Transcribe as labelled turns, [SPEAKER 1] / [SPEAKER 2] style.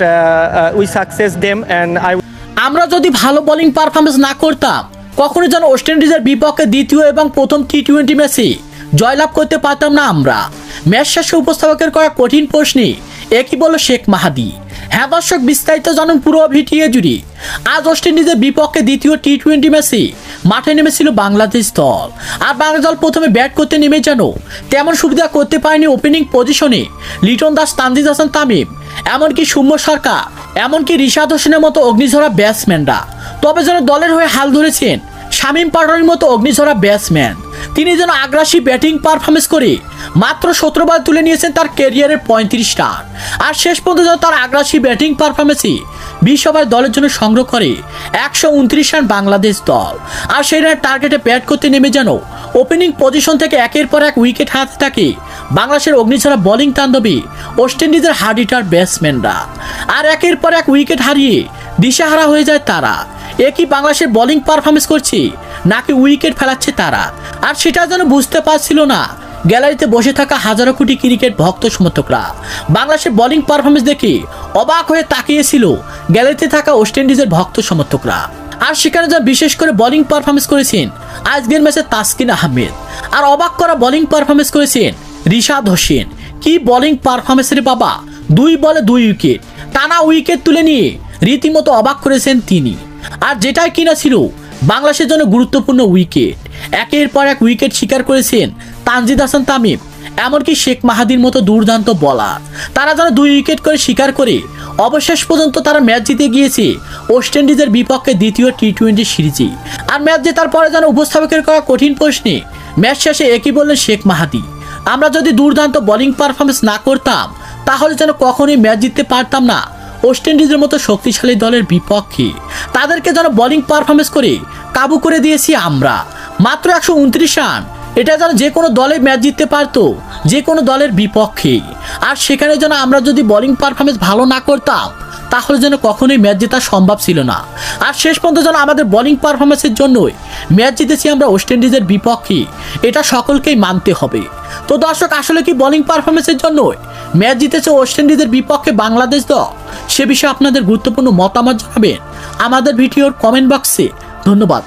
[SPEAKER 1] uh, uh,
[SPEAKER 2] আমরা যদি ভালো বোলিং পারফরমেন্স না করতাম কখনো যেন ওয়েস্ট ইন্ডিজের বিপক্ষে দ্বিতীয় এবং প্রথম টি টোয়েন্টি ম্যাচে জয়লাভ করতে পারতাম না আমরা। ম্যাচ শেষে উপস্থাপকের করা কঠিন প্রশ্নে একই বলল শেখ মাহাদি? হ্যাঁ দর্শক, বিস্তারিত জানুন পুরো ভিডিও জুড়ে। আজ ওয়েস্ট ইন্ডিজের বিপক্ষে দ্বিতীয় টি টোয়েন্টি ম্যাচে মাঠে নেমেছিল বাংলাদেশ দল। আর বাংলা দল প্রথমে ব্যাট করতে নেমে যেন তেমন সুবিধা করতে পারেনি ওপেনিং পজিশনে লিটন দাস, তানজিদ হাসান, তামিম। এমনকি সৌম্য সরকার, এমনকি রিশাদ হোসেনের মতো অগ্নিঝরা ব্যাটসম্যানরা তবে যেন দলের হয়ে হাল ধরেছেন শামীম পাটোয়ারির মতো অগ্নিঝরা ব্যাটসম্যান তিনি যেন আগ্রাসী ব্যাটিং পারফরমেন্স করে মাত্র সতেরো বার তুলে নিয়েছেন তার কেরিয়ারের পঁয়ত্রিশ রান। আর শেষ পর্যন্ত যেন তার আগ্রাসী ব্যাটিং পারফরমেন্সই বিশ ওভার দলের জন্য সংগ্রহ করে একশো উনত্রিশ রান বাংলাদেশ দল। আর সেই রানের টার্গেটে ব্যাট করতে নেমে যেন ওপেনিং পজিশন থেকে একের পর এক উইকেট হাতে থাকে বাংলাদেশের অগ্নিছড়া বোলিং তাণ্ডবী ওয়েস্ট ইন্ডিজের হার্ড হিটার ব্যাটসম্যানরা। আর একের পর এক উইকেট হারিয়ে দিশাহারা হয়ে যায় তারা। একই বাংলাদেশের বোলিং পারফরমেন্স করছে, নাকি উইকেট ফেলাচ্ছে তারা? আর সেটা যেন বুঝতে পারছিল না গ্যালারিতে বসে থাকা হাজারো কোটি ক্রিকেট ভক্ত সমর্থকরা। বাংলাদেশের বোলিং পারফরমেন্স দেখে অবাক হয়ে তাকিয়েছিল গ্যালারিতে থাকা ওয়েস্ট ইন্ডিজের ভক্ত সমর্থকরা। আর সেখানে যা বিশেষ করে বোলিং পারফরমেন্স করেছেন, আজকের ম্যাচে তাসকিন আহমেদ। আর অবাক করা বোলিং পারফরমেন্স করেছেন রিশাদ হোসেন। কি বোলিং পারফরমেন্স রে বাবা? দুই বলে দুই উইকেট টানা উইকেট তুলে নিয়ে রীতিমতো অবাক করেছেন তিনি। আর যেটাই কিনা ছিল, বাংলাদেশের জন্য গুরুত্বপূর্ণ উইকেট একের পর এক উইকেট শিকার করেছেন তানজিদ হাসান তামিম, এমনকি শেখ মাহাদির মতো দুর্দান্ত বলার তারা যেন দুই উইকেট করে শিকার করে, অবশেষ পর্যন্ত তারা ম্যাচ জিতে গিয়েছে ওয়েস্ট ইন্ডিজের বিপক্ষে দ্বিতীয় টি টোয়েন্টি সিরিজে। আর ম্যাচ জেতার পরে যেন উপস্থাপকের করা কঠিন প্রশ্নে, ম্যাচ শেষে একই বললেন শেখ মাহাদি। আমরা যদি দুর্দান্ত বোলিং পারফরমেন্স না করতাম, তাহলে যেন কখনোই ম্যাচ জিততে পারতাম না ওয়েস্ট ইন্ডিজের মতো শক্তিশালী দলের বিপক্ষে। তাদেরকে যেন বোলিং পারফরমেন্স করে কাবু করে দিয়েছি আমরা। মাত্র একশো উনত্রিশ রান এটা যেন যে কোনো দলে ম্যাচ জিততে পারতো, যে কোনো দলের বিপক্ষে। আর সেখানে যেন আমরা যদি বোলিং পারফরমেন্স ভালো না করতাম, তাহলে যেন কখনোই ম্যাচ জেতা সম্ভব ছিল না। আর শেষ পর্যন্ত যেন আমাদের বোলিং পারফরমেন্সের জন্যই ম্যাচ জিতেছি আমরা ওয়েস্ট ইন্ডিজের বিপক্ষে, এটা সকলকেই মানতে হবে। তো দর্শক, আসলে কি বোলিং পারফরমেন্সের জন্যই ম্যাচ জিতেছে ওয়েস্ট ইন্ডিজের বিপক্ষে বাংলাদেশ দল? সে বিষয়ে আপনাদের গুরুত্বপূর্ণ মতামত জানাবেন আমাদের ভিডিওর কমেন্ট বক্সে ধন্যবাদ।